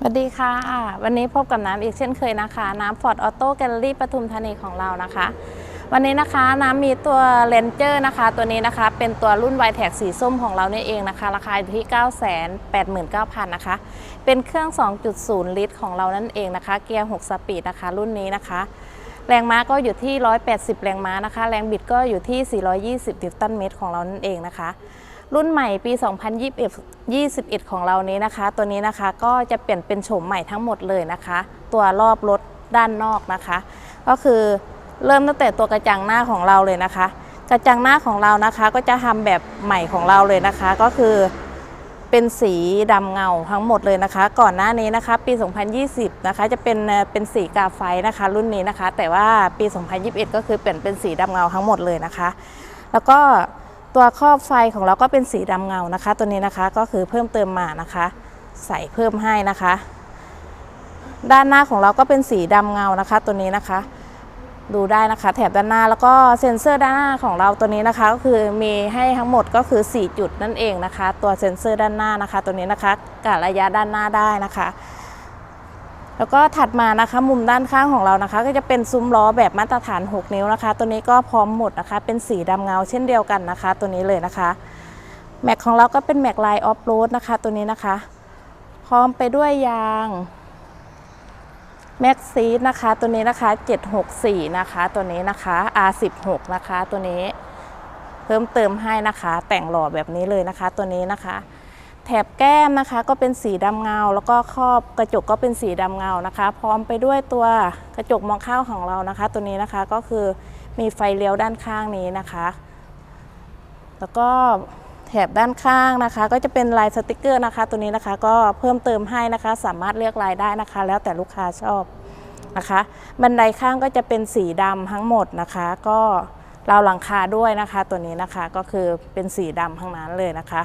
สวัสดีค่ะ วันนี้พบกับน้ำอีกเช่นเคยนะคะ น้ำฟอร์ดออโต้แกลเลอรี่ปทุมธานีของเรานะคะ วันนี้นะคะน้ำมีตัวเลนเจอร์นะคะ ตัวนี้นะคะเป็นตัวรุ่น y t แท็กสีส้มของเราเนี่ยเองนะคะ ราคาอยู่ที่ 989,000 นะคะ เป็นเครื่อง 2.0 ลิตรของเรานั่นเองนะคะ เกียร์ 6 สปีดนะคะ รุ่นนี้นะคะ แรงม้าก็อยู่ที่ 180 แรงม้านะคะ แรงบิดก็อยู่ที่ 420 นิวตันเมตรของเรานั่นเองนะคะ รุ่นใหม่ปี 2021 ของเรานี้นะคะ ตัวนี้นะคะก็จะเปลี่ยนเป็นโฉมใหม่ทั้งหมดเลยนะคะ ตัวรอบรถด้านนอกนะคะ ก็คือเริ่มตั้งแต่ตัวกระจังหน้าของเราเลยนะคะ กระจังหน้าของเรานะคะ ก็จะทำแบบใหม่ของเราเลยนะคะ ก็คือเป็นสีดำเงาทั้งหมดเลยนะคะ ก่อนหน้านี้นะคะ ปี 2020 นะคะ จะเป็นเอ่อเป็นสีกาไฟนะคะ รุ่นนี้นะคะ แต่ว่าปี 2021 ก็คือเปลี่ยนเป็นสีดำเงาทั้งหมดเลยนะคะ แล้วก็ ตัวครอบไฟของเราก็เป็นสีดำเงานะคะ ตัวนี้นะคะก็คือเพิ่มเติมมานะคะ ใส่เพิ่มให้นะคะ ด้านหน้าของเราก็เป็นสีดำเงานะคะ ตัวนี้นะคะ ดูได้นะคะแถบด้านหน้าแล้วก็เซ็นเซอร์ด้านหน้าของเราตัวนี้นะคะก็คือมีให้ทั้งหมดก็คือ 4 จุดนั่นเองนะคะ ตัวเซ็นเซอร์ด้านหน้านะคะ ตัวนี้นะคะกะระยะด้านหน้าได้นะคะ แล้วก็ถัดมานะคะมุมด้านข้างของเรานะคะ ก็จะเป็นซุ้มล้อแบบมาตรฐาน 6 นิ้วนะคะ ตัวนี้ก็พร้อมหมดนะคะ เป็นสีดำเงาเช่นเดียวกันนะคะ ตัวนี้เลยนะคะแม็กของเราก็เป็นแม็กไลน์ออฟโรดนะคะ ตัวนี้นะคะ พร้อมไปด้วยยางแม็กซีดนะคะ ตัวนี้นะคะ 764 นะคะ ตัวนี้นะคะ R16 นะคะ ตัวนี้เพิ่มเติมให้นะคะ แต่งหล่อแบบนี้เลยนะคะ ตัวนี้นะคะ แถบแก้มนะคะก็เป็นสีดำเงา แล้วก็ครอบกระจกก็เป็นสีดำเงานะคะ พร้อมไปด้วยตัวกระจกมองข้าวของเรานะคะ ตัวนี้นะคะก็คือมีไฟเลี้ยวด้านข้างนี้นะคะ แล้วก็แถบด้านข้างนะคะ ก็จะเป็นลายสติกเกอร์นะคะ ตัวนี้นะคะก็เพิ่มเติมให้นะคะ สามารถเลือกลายได้นะคะ แล้วแต่ลูกค้าชอบนะคะ บันไดข้างก็จะเป็นสีดำทั้งหมดนะคะ ก็ราวหลังคาด้วยนะคะ ตัวนี้นะคะก็คือเป็นสีดำทั้งนั้นเลยนะคะ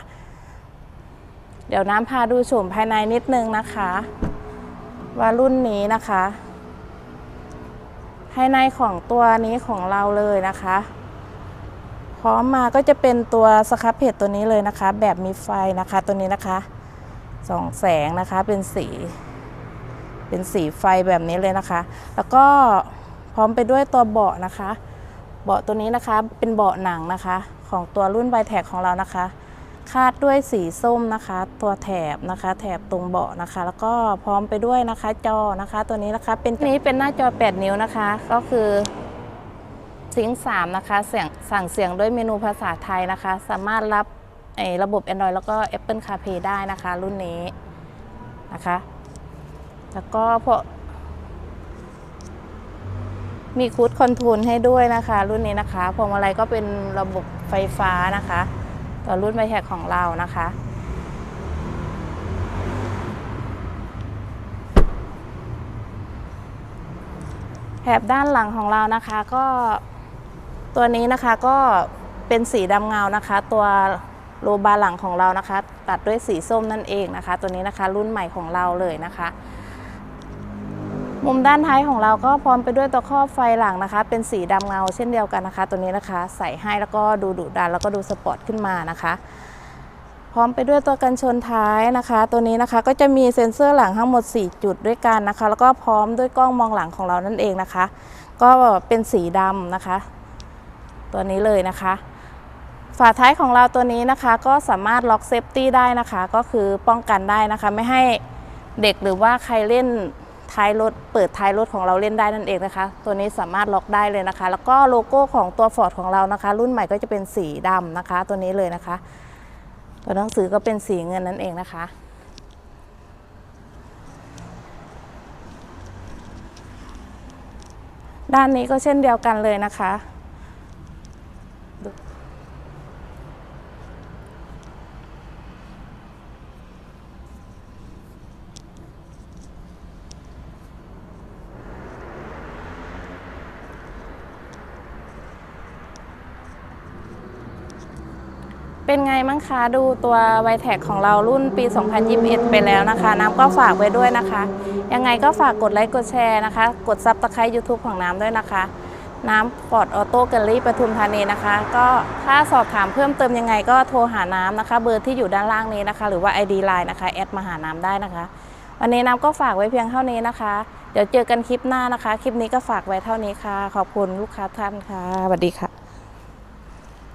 เดี๋ยวน้ำพาดูโฉมภายในนิดนึงนะคะ ว่ารุ่นนี้นะคะ ภายในของตัวนี้ของเราเลยนะคะ พร้อมมาก็จะเป็นตัวสครับเพจตัวนี้เลยนะคะ แบบมีไฟนะคะตัวนี้นะคะส่องแสงนะคะเป็นสี เป็นสีไฟแบบนี้เลยนะคะ แล้วก็พร้อมไปด้วยตัวเบาะนะคะ เบาะตัวนี้นะคะเป็นเบาะหนังนะคะ ของตัวรุ่นไบแท็กของเรานะคะ คาดด้วยสีส้มนะคะ ตัวแถบนะคะ แถบตรงเบาะนะคะ แล้วก็พร้อมไปด้วยนะคะ จอนะคะ ตัวนี้นะคะเป็นนี้เป็นหน้าจอ 8 นิ้วนะคะ ก็คือซิงค์3นะคะเสียงสั่งเสียงด้วยเมนูภาษาไทยนะคะ สามารถรับไอ้ระบบ Android แล้วก็ Apple CarPlay ได้นะคะ รุ่นนี้นะคะ แล้วก็พวกมีคูดคอนโทรลให้ด้วยนะคะ รุ่นนี้นะคะพวงมาลัยก็เป็นระบบไฟฟ้านะคะ ตัวรุ่นไบแท็กของเรานะคะ แถบด้านหลังของเรานะคะก็ตัวนี้นะคะก็เป็นสีดำเงานะคะ ตัวโลบาร์หลังของเรานะคะ ตัดด้วยสีส้มนั่นเองนะคะ ตัวนี้นะคะรุ่นใหม่ของเราเลยนะคะ มุมด้านท้ายของเราก็พร้อมไปด้วยตัวครอบไฟหลังนะคะ เป็นสีดำเงาเช่นเดียวกันนะคะ ตัวนี้นะคะ ใส่ให้แล้วก็ดูดุดันแล้วก็ดูสปอร์ตขึ้นมานะคะ พร้อมไปด้วยตัวกันชนท้ายนะคะ ตัวนี้นะคะก็จะมีเซ็นเซอร์หลังทั้งหมด 4 จุดด้วยกันนะคะ แล้วก็พร้อมด้วยกล้องมองหลังของเรานั่นเองนะคะ ก็เป็นสีดำนะคะ ตัวนี้เลยนะคะฝาท้ายของเราตัวนี้นะคะก็สามารถล็อกเซฟตี้ได้นะคะ ก็คือป้องกันได้นะคะ ไม่ให้เด็กหรือว่าใครเล่น ท้ายรถเปิดท้ายรถของเราเล่นได้นั่นเองนะคะ ตัวนี้สามารถล็อกได้เลยนะคะ แล้วก็โลโก้ของตัว Ford ของเรานะคะ รุ่นใหม่ก็จะเป็นสีดำนะคะ ตัวนี้เลยนะคะ ตัวหนังสือก็เป็นสีเงินนั่นเองนะคะด้านนี้ก็เช่นเดียวกันเลยนะคะ เป็นไงมั้งคะ ดูตัวไวแท็กของเรารุ่นปี 2021 ไปแล้วนะคะ น้ำก็ฝากไว้ด้วยนะคะ ยังไงก็ฝากกดไลค์กดแชร์นะคะ กดซับสไครต์ YouTube ของน้ำด้วยนะคะ น้ำปอดออโต้แกลลี่ปทุมธานีนะคะ ก็ถ้าสอบถามเพิ่มเติมยังไงก็โทรหาน้ำนะคะ เบอร์ที่อยู่ด้านล่างนี้นะคะ หรือว่า ID Line นะคะ แอดมาหาน้ำได้นะคะ วันนี้น้ำก็ฝากไว้เพียงเท่านี้นะคะ เดี๋ยวเจอกันคลิปหน้านะคะ คลิปนี้ก็ฝากไว้เท่านี้ค่ะ ขอบคุณลูกค้าท่านค่ะสวัสดีค่ะ